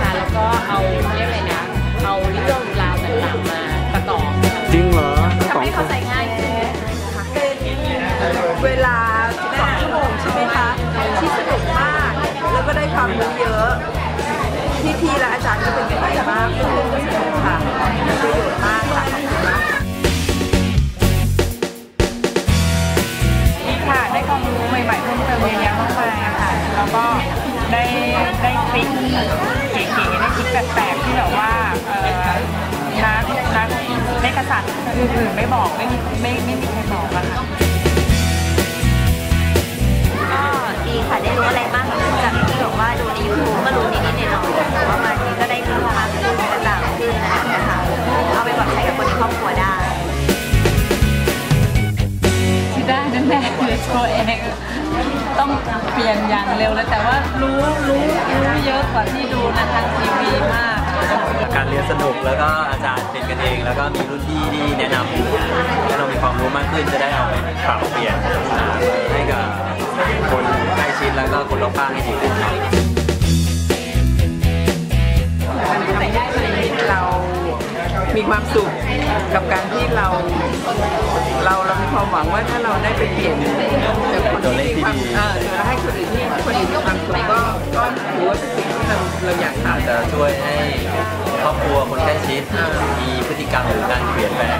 คะ แล้วก็เอาเรียกอะไรนะ เอาเรื่องราวต่างๆมาประกอบจริงเหรอทั้งสทำองให้เขาใใจง่ายขึ้นนะคะเวลาสองชั่วโมงใช่ไหมคะ ที่สนุกมาก แล้วก็ได้ความรู้เยอะพี่พีและอาจารย์ก็เป็นกันเองมากเนๆก็สค่ะมีประโยชน์มากค่ะได้ความรู้ใหม่ๆเพิ่มเติมเยอะแยะมากมายค่ะ แล้วก็ ได้ได้คลิกเก๋ๆได้คลิกแปลกๆที่แบบว่าเออนักนักเลขศาสตร์อื่นๆไม่บอกไม่ไม่ไม่มีใครบอกอะค่ะ ตัวเอง ต้องเปลี่ยนอย่างเร็วเลยแต่ว่ารู้รู้รู้เยอะกว่าที่ดูในทางทีวีมาก การเรียนสนุกแล้วก็อาจารย์เป็นกันเอง แล้วก็มีรุ่นพี่ที่แนะนำให้เรามีความรู้มากขึ้นจะได้เอาไปปรับเปลี่ยนให้กับคนใกล้ชิดแล้วก็คนรอบข้างให้ดีขึ้นเรามีความสุขกับการ ความหวังว่าถ้าเราได้ไปเปลี่ยนจากคนที่มีความเออให้คนอื่นที่คนอื่นมีความสุขก็ก็ถือว่าเป็นสิ่งที่เราเราอยากทำ อาจจะช่วยให้ครอบครัวคนใกล้ชิดมีพฤติกรรมหรือการเปลี่ยนแปลง